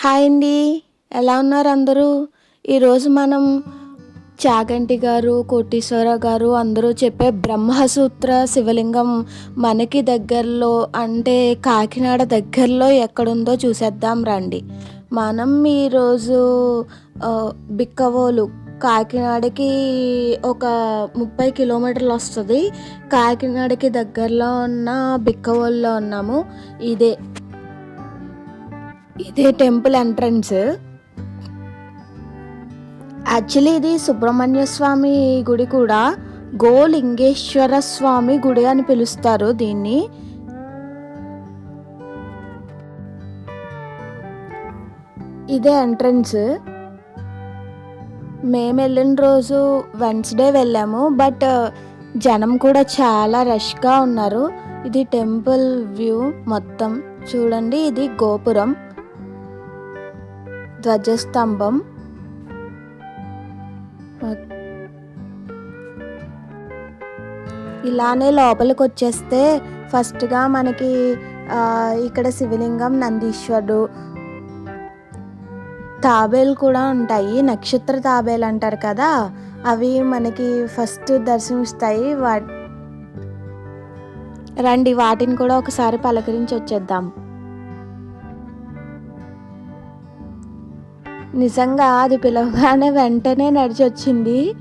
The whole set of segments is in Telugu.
హాయ్ అండి. ఎలా ఉన్నారు అందరూ? ఈరోజు మనం చాగంటి గారు కోటీశ్వర గారు అందరూ చెప్పే బ్రహ్మసూత్ర శివలింగం మనకి దగ్గరలో అంటే కాకినాడ దగ్గరలో ఎక్కడుందో చూసేద్దాం రండి. మనం ఈరోజు బిక్కవోలు కాకినాడకి ఒక ముప్పై కిలోమీటర్లు వస్తుంది. కాకినాడకి దగ్గరలో ఉన్న బిక్కవోలులో ఉన్నాము. ఇదే ఇదే టెంపుల్ ఎంట్రన్స్. యాక్చువల్లీ ఇది సుబ్రహ్మణ్య స్వామి గుడి కూడా గోలింగేశ్వర స్వామి గుడి అని పిలుస్తారు దీన్ని. ఇదే ఎంట్రన్స్. మేము వెళ్ళిన రోజు వెన్స్డే వెళ్ళాము బట్ జనం కూడా చాలా రష్గా ఉన్నారు. ఇది టెంపుల్ వ్యూ మొత్తం. చూడండి ఇది గోపురం. ధ్వజస్తంభం. ఇలానే లోపలికి వచ్చేస్తే ఫస్ట్గా మనకి ఇక్కడ శివలింగం నందీశ్వరుడు తాబేలు కూడా ఉంటాయి. నక్షత్ర తాబేలు అంటారు కదా అవి మనకి ఫస్ట్ దర్శనమిస్తాయి. వా రండి వాటిని కూడా ఒకసారి పలకరించి వచ్చేద్దాం. నిజంగా అది పిలవగానే వెంటనే నడిచి వచ్చింది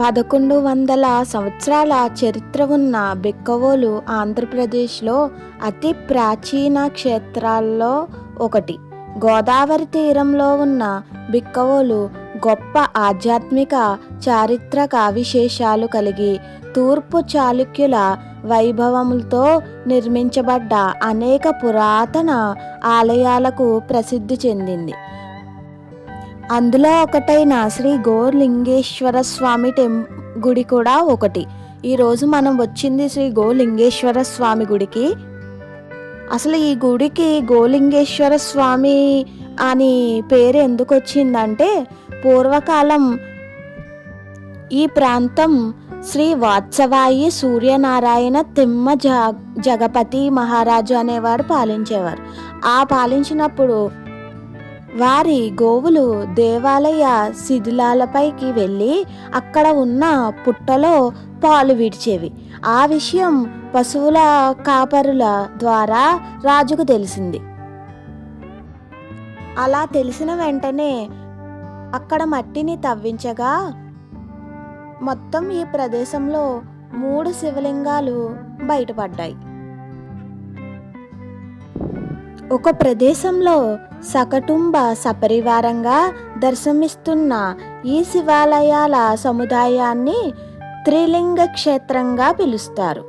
పదకొండు వందల సంవత్సరాల చరిత్ర ఉన్న బిక్కవోలు ఆంధ్రప్రదేశ్లో అతి ప్రాచీన క్షేత్రాల్లో ఒకటి. గోదావరి తీరంలో ఉన్న బిక్కవోలు గొప్ప ఆధ్యాత్మిక చారిత్రక అవిశేషాలు కలిగి తూర్పు చాళుక్యుల వైభవములతో నిర్మించబడ్డ అనేక పురాతన ఆలయాలకు ప్రసిద్ధి చెందింది. అందులో ఒకటైన శ్రీ గోలింగేశ్వర స్వామి టెం గుడి కూడా ఒకటి. ఈరోజు మనం వచ్చింది శ్రీ గోలింగేశ్వర స్వామి గుడికి. అసలు ఈ గుడికి గోలింగేశ్వర స్వామి అని పేరు ఎందుకు వచ్చిందంటే పూర్వకాలం. ఈ ప్రాంతం శ్రీ వాత్సవాయి సూర్యనారాయణ తిమ్మ జ జగపతి మహారాజు అనేవారు పాలించేవారు. ఆ పాలించినప్పుడు వారి గోవులు దేవాలయ శిథిలాలపైకి వెళ్ళి అక్కడ ఉన్న పుట్టలో పాలు విడిచేవి. ఆ విషయం పశువుల కాపరుల ద్వారా రాజుకు తెలిసింది. అలా తెలిసిన వెంటనే అక్కడ మట్టిని తవ్వించగా మొత్తం ఈ ప్రదేశంలో మూడు శివలింగాలు బయటపడ్డాయి. ఒక ప్రదేశంలో సకటుంబ సపరివారంగా దర్శనమిస్తున్న ఈ శివాలయాల సముదాయాన్ని త్రిలింగ క్షేత్రంగా పిలుస్తారు.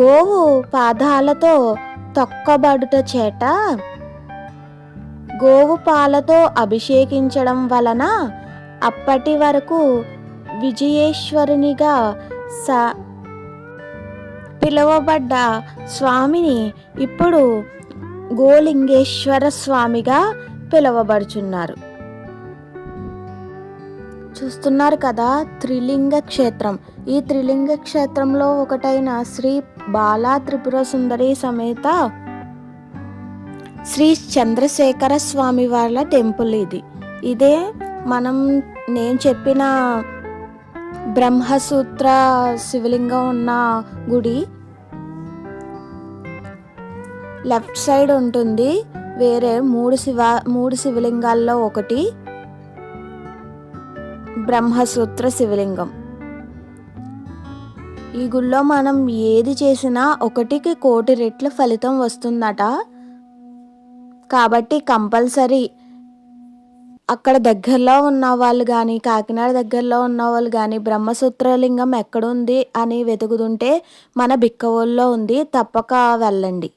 గోవు పాదాలతో తొక్కబడుట చేట గోవు పాలతో అభిషేకించడం వలన అప్పటి వరకు విజయేశ్వరునిగా స పిలువబడ్డ స్వామిని ఇప్పుడు గోలింగేశ్వర స్వామిగా పిలువబడుచున్నారు. చూస్తున్నారు కదా త్రిలింగ క్షేత్రం. ఈ త్రిలింగ క్షేత్రంలో ఒకటైన శ్రీ బాలా త్రిపుర సుందరి సమేత శ్రీ చంద్రశేఖర స్వామి వాళ్ళ టెంపుల్ ఇది. ఇదే మనం నేను చెప్పిన బ్రహ్మసూత్ర శివలింగం ఉన్న గుడి. లెఫ్ట్ సైడ్ ఉంటుంది వేరే మూడు శివ మూడు శివలింగాల్లో ఒకటి. బ్రహ్మసూత్ర శివలింగం. ఈ గుళ్ళో మనం ఏది చేసినా ఒకటికి కోటి రెట్ల ఫలితం వస్తుందట. కాబట్టి కంపల్సరీ అక్కడ దగ్గరలో ఉన్న వాళ్ళు కానీ కాకినాడ దగ్గరలో ఉన్న వాళ్ళు కానీ బ్రహ్మసూత్రలింగం ఎక్కడుంది అని వెతుకుతుంటే మన బిక్కవోలులో ఉంది తప్పక వెళ్ళండి.